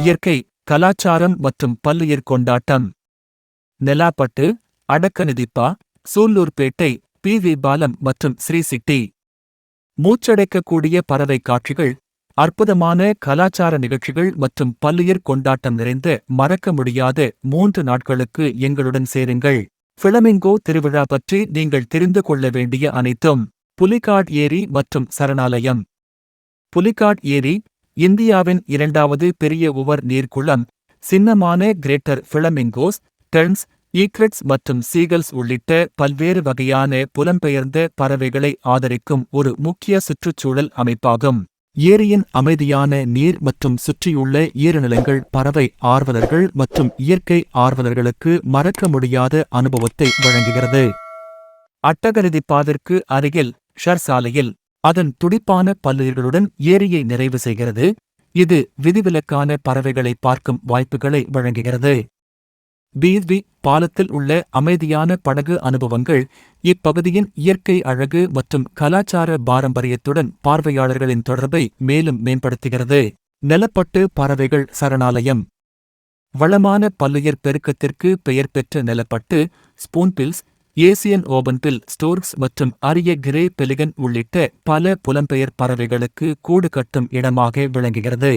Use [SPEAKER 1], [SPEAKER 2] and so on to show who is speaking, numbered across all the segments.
[SPEAKER 1] இயற்கை கலாச்சாரம் மற்றும் பல்லுயிர் கொண்டாட்டம். நெலாப்பட்டு அடக்கநிதிப்பா சூலூர்பேட்டை பி. வி. பாலம் மற்றும் ஸ்ரீ சிட்டி மூச்சடைக்கக்கூடிய பறவை காட்சிகள் அற்புதமான கலாச்சார நிகழ்ச்சிகள் மற்றும் பல்லுயிர் கொண்டாட்டம் நிறைந்த மறக்க முடியாத மூன்று நாட்களுக்கு எங்களுடன் சேருங்கள். பிளமிங்கோ திருவிழா பற்றி நீங்கள் தெரிந்து கொள்ள வேண்டிய அனைத்தும் புலிகாட் ஏரி மற்றும் சரணாலயம். புலிகாட் ஏரி இந்தியாவின் இரண்டாவது பெரிய உவர் நீர்க்குளம் சின்னமான கிரேட்டர் பிளமிங்கோஸ் டெர்ன்ஸ் ஈக்ரெட்ஸ் மற்றும் சீகல்ஸ் உள்ளிட்ட பல்வேறு வகையான புலம்பெயர்ந்த பறவைகளை ஆதரிக்கும் ஒரு முக்கிய சுற்றுச்சூழல் அமைப்பாகும். ஏரியின் அமைதியான நீர் மற்றும் சுற்றியுள்ள ஈரநிலங்கள் பறவை ஆர்வலர்கள் மற்றும் இயற்கை ஆர்வலர்களுக்கு மறக்க முடியாத அனுபவத்தை வழங்குகிறது. அட்டகரிதிப்பாதற்கு அருகில் ஷர் சாலையில் அதன் துடிப்பான பல்லுயிர்களுடன் ஏரியை நிறைவு செய்கிறது. இது விதிவிலக்கான பறவைகளை பார்க்கும் வாய்ப்புகளை வழங்குகிறது. பீத்வி பாலத்தில் உள்ள அமைதியான படகு அனுபவங்கள் இப்பகுதியின் இயற்கை அழகு மற்றும் கலாச்சார பாரம்பரியத்துடன் பார்வையாளர்களின் தொடர்பை மேலும் மேம்படுத்துகிறது. நிலப்பட்டு பறவைகள் சரணாலயம். வளமான பல்லுயிர் பெருக்கத்திற்கு பெயர் பெற்ற நிலப்பட்டு ஸ்பூன்பில்ஸ் ஏசியன் ஓபன்பில் ஸ்டோர்க்ஸ் மற்றும் அரிய கிரே பெலிகன் உள்ளிட்ட பல புலம்பெயர் பறவைகளுக்கு கூடு கட்டும் இடமாக விளங்குகிறது.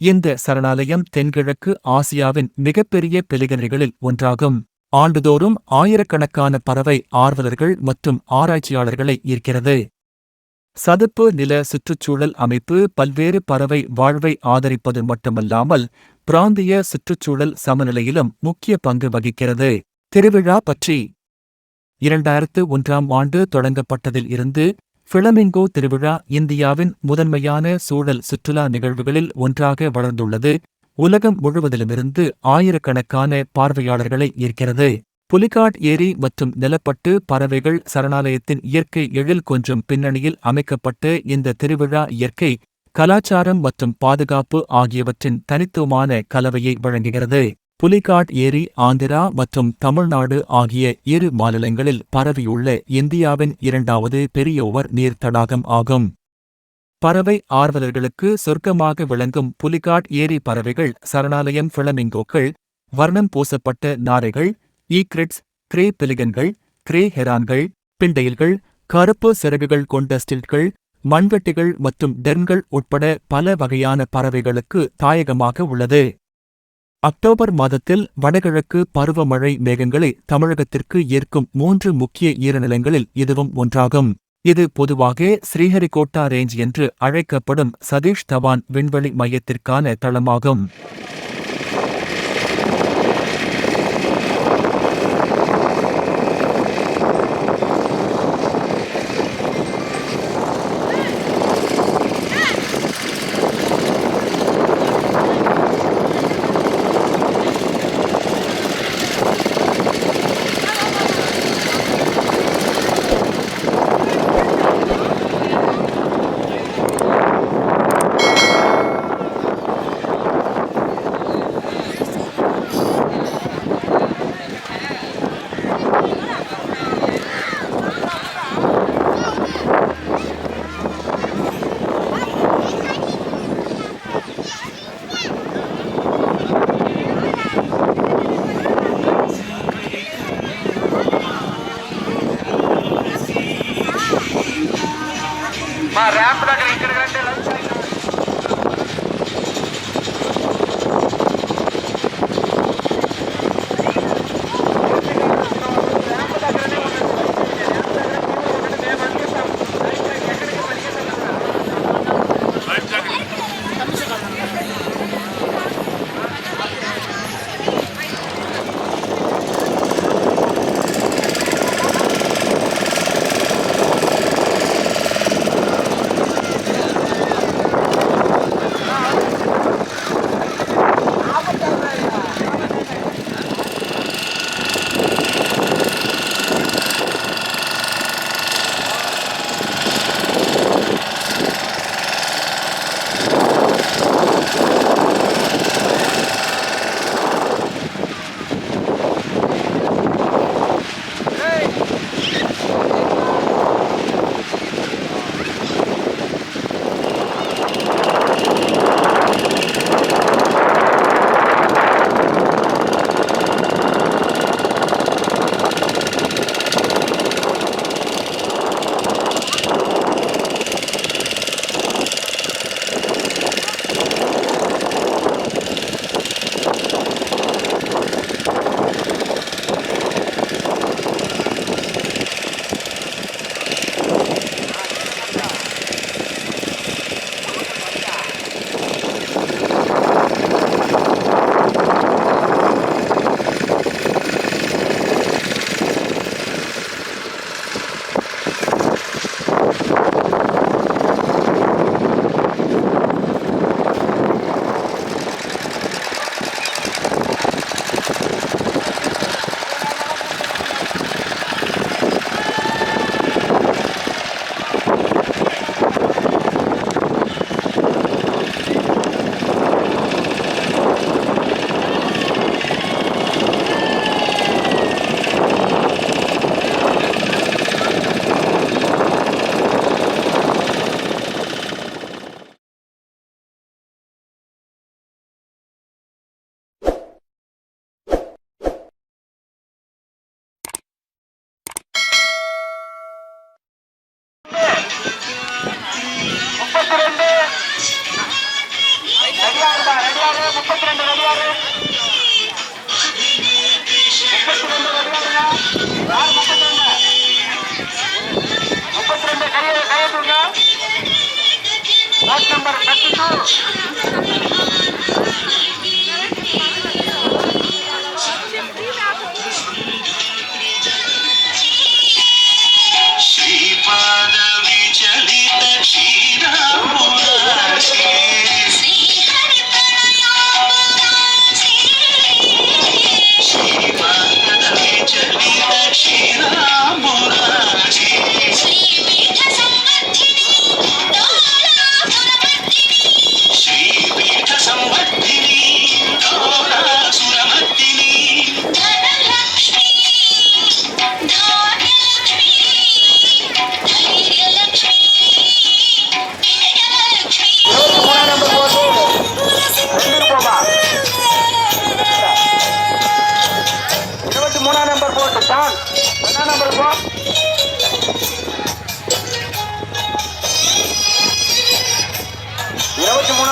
[SPEAKER 1] இந்த சரணாலயம் தென்கிழக்கு ஆசியாவின் மிகப்பெரிய பெலிகன்களில் ஒன்றாகும். ஆண்டுதோறும் ஆயிரக்கணக்கான பறவை ஆர்வலர்கள் மற்றும் ஆராய்ச்சியாளர்களை ஈர்க்கிறது. சதுப்பு நில சுற்றுச்சூழல் அமைப்பு பல்வேறு பறவை வாழ்வை ஆதரிப்பது மட்டுமல்லாமல் பிராந்திய சுற்றுச்சூழல் சமநிலையிலும் முக்கிய பங்கு வகிக்கிறது. திருவிழா பற்றி இரண்டாயிரத்து ஒன்றாம் ஆண்டு தொடங்கப்பட்டதில் இருந்து பிளமிங்கோ திருவிழா இந்தியாவின் முதன்மையான சூழல் சுற்றுலா நிகழ்வுகளில் ஒன்றாக வளர்ந்துள்ளது. உலகம் முழுவதிலுமிருந்து ஆயிரக்கணக்கான பார்வையாளர்களை ஈர்க்கிறது. புலிகாட் ஏரி மற்றும் நிலப்பட்டு பறவைகள் சரணாலயத்தின் இயற்கை எழில் கொஞ்சம் பின்னணியில் அமைக்கப்பட்ட இந்த திருவிழா இயற்கை கலாச்சாரம் மற்றும் பாதுகாப்பு ஆகியவற்றின் தனித்துவமான கலவையை வழங்குகிறது. புலிகாட் ஏரி ஆந்திரா மற்றும் தமிழ்நாடு ஆகிய இரு மாநிலங்களில் பரவியுள்ள இந்தியாவின் இரண்டாவது பெரியோவர் நீர் தடாகம் ஆகும். பறவை ஆர்வலர்களுக்கு சொர்க்கமாக விளங்கும் புலிகாட் ஏரி பறவைகள் சரணாலயம் பிளமிங்கோக்கள் வர்ணம் பூசப்பட்ட நாரைகள் ஈக்ரிட்ஸ் கிரே பிலிகன்கள் கிரே ஹெரான்கள் பிண்டைல்கள் கருப்பு சிறகுகள் கொண்ட ஸ்டில்ட்கள் மண்வெட்டிகள் மற்றும் டெர்ன்கள் உட்பட பல வகையான பறவைகளுக்கு தாயகமாக உள்ளது. அக்டோபர் மாதத்தில் வடகிழக்கு பருவமழை மேகங்களை தமிழகத்திற்கு ஏற்கும் மூன்று முக்கிய ஈரநிலங்களில் இதுவும் ஒன்றாகும். இது பொதுவாக ஸ்ரீஹரிகோட்டா ரேஞ்ச் என்று அழைக்கப்படும் சதீஷ் தவான் விண்வெளி மையத்திற்கான தளமாகும்.
[SPEAKER 2] మా ర్యాంప్ దగ్గర ఇక్కడ కంటే lunch
[SPEAKER 3] Last number, last number.